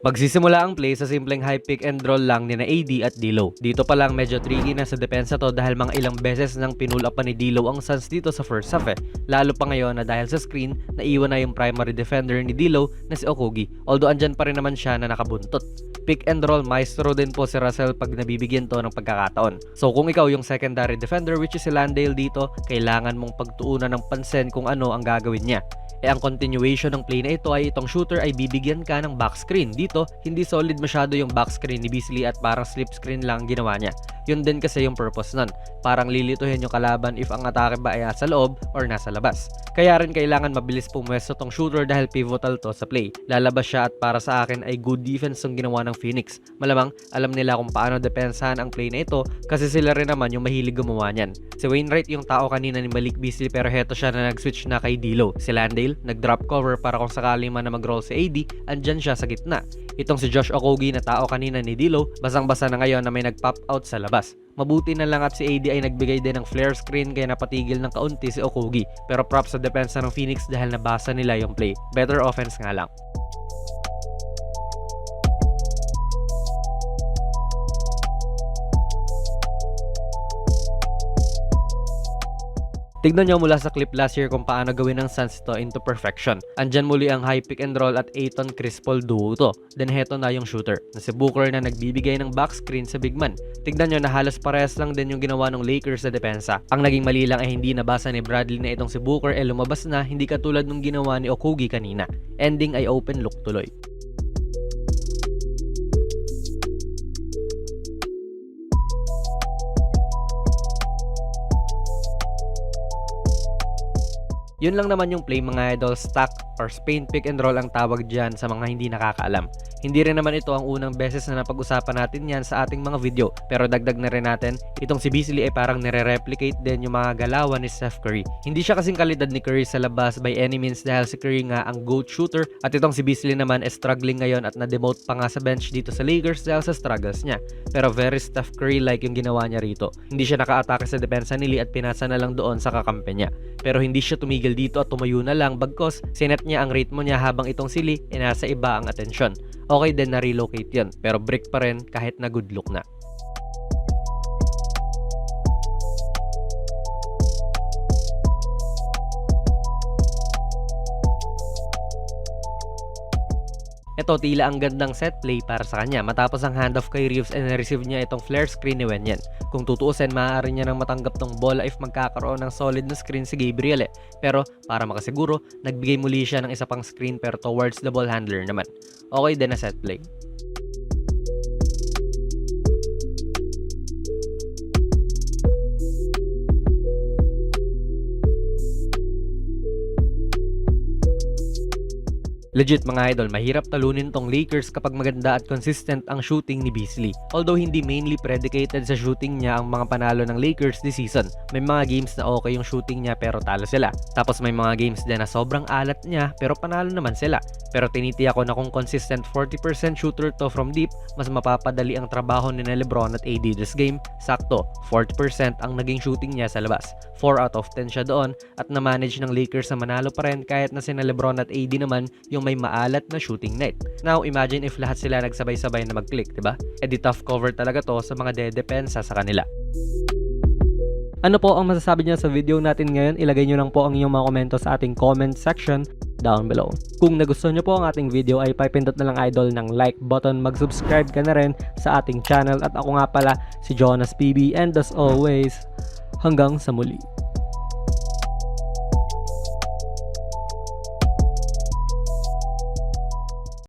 Magsisimula ang play sa simpleng high pick and roll lang ni na AD at Dilo. Dito pa lang medyo tricky na sa depensa to dahil mga ilang beses nang pinull up pa ni Dilo ang Suns dito sa first half eh. Lalo pa ngayon na dahil sa screen, naiwan na yung primary defender ni Dilo na si Okogi. Although andyan pa rin naman siya na nakabuntot. Pick and roll maestro din po si Russell pag nabibigyan to ng pagkakataon. So kung ikaw yung secondary defender which is si Landale dito, kailangan mong pagtuunan ng pansin kung ano ang gagawin niya. E ang continuation ng play na ito ay itong shooter ay bibigyan ka ng back screen. Dito, hindi solid masyado yung back screen ni Beasley at parang slip screen lang ginawa niya. Yun din kasi yung purpose nun. Parang lilituhin yung kalaban if ang atake ba ay nasa loob or nasa labas. Kaya rin kailangan mabilis pumwesto tong shooter dahil pivotal to sa play. Lalabas siya at para sa akin ay good defense ang ginawa ng Phoenix. Malamang alam nila kung paano depensahan ang play na ito kasi sila rin naman yung mahilig gumawa niyan. Si Wainwright yung tao kanina ni Malik Beasley pero heto siya na nag-switch na kay Dilo. Si Landale nag-drop cover para kung sakali man na mag-roll si AD, andyan siya sa gitna. Itong si Josh Okogie na tao kanina ni Dilo, basang-basa na ngayon na may nag-pop out sa labas. Mabuti na lang at si AD ay nagbigay din ng flare screen kaya napatigil ng kaunti si Okogie. Pero props sa depensa ng Phoenix dahil nabasa nila yung play. Better offense nga lang. Tignan nyo mula sa clip last year kung paano gawin ng Suns to into perfection. Andyan muli ang high pick and roll at Aiton Chris Paul duo to. Then heto na yung shooter, na si Booker na nagbibigay ng back screen sa big man. Tignan nyo na halos parehas lang din yung ginawa ng Lakers sa depensa. Ang naging mali lang ay hindi nabasa ni Bradley na itong si Booker ay lumabas na hindi katulad nung ginawa ni Okogie kanina. Ending ay open look tuloy. Yun lang naman yung play mga idol, stack or Spain pick and roll ang tawag dyan sa mga hindi nakakaalam. Hindi rin naman ito ang unang beses na napag-usapan natin yan sa ating mga video. Pero dagdag na rin natin, itong si Beasley ay parang nire-replicate din yung mga galawan ni Steph Curry. Hindi siya kasing kalidad ni Curry sa labas by any means dahil si Curry nga ang GOAT shooter at itong si Beasley naman ay struggling ngayon at na-demote pa nga sa bench dito sa Lakers dahil sa struggles niya. Pero very Steph Curry-like yung ginawa niya rito. Hindi siya naka-atake sa depensa ni Lee at pinasa na lang doon sa kakampi niya. Pero hindi siya tumigil dito at tumayo na lang bagkos sinet niya ang ritmo niya habang itong si Lee ay nasa iba ang atensyon. Okay din na relocate yon pero break pa rin kahit na good look na. Ito tila ang gandang set play para sa kanya matapos ang handoff kay Reeves and receive niya itong flare screen ni Wenyan. Kung tutuusin, maaari niya nang matanggap tong bola if magkakaroon ng solid na screen si Gabriel eh. Pero para makasiguro, nagbigay muli siya ng isa pang screen pero towards the ball handler naman. Okay din na set play. Legit mga idol, mahirap talunin tong Lakers kapag maganda at consistent ang shooting ni Beasley. Although hindi mainly predicated sa shooting niya ang mga panalo ng Lakers this season. May mga games na okay yung shooting niya pero talo sila. Tapos may mga games din na sobrang alat niya pero panalo naman sila. Pero tinitiya ko na kung consistent 40% shooter to from deep, mas mapapadali ang trabaho ni Lebron at AD this game. Sakto, 40% ang naging shooting niya sa labas. 4 out of 10 siya doon at na-manage ng Lakers na manalo pa rin kahit na sina Lebron at AD naman yung may maalat na shooting night. Now, imagine if lahat sila nagsabay-sabay na mag-click, di ba? E di tough cover talaga to sa mga dedepensa sa kanila. Ano po ang masasabi niyo sa video natin ngayon? Ilagay niyo lang po ang inyong mga komento sa ating comment section down below. Kung nagustuhan niyo po ang ating video ay pipindot na lang idol ng like button, mag-subscribe ka na rin sa ating channel at ako nga pala si Jonas PB and as always, hanggang sa muli.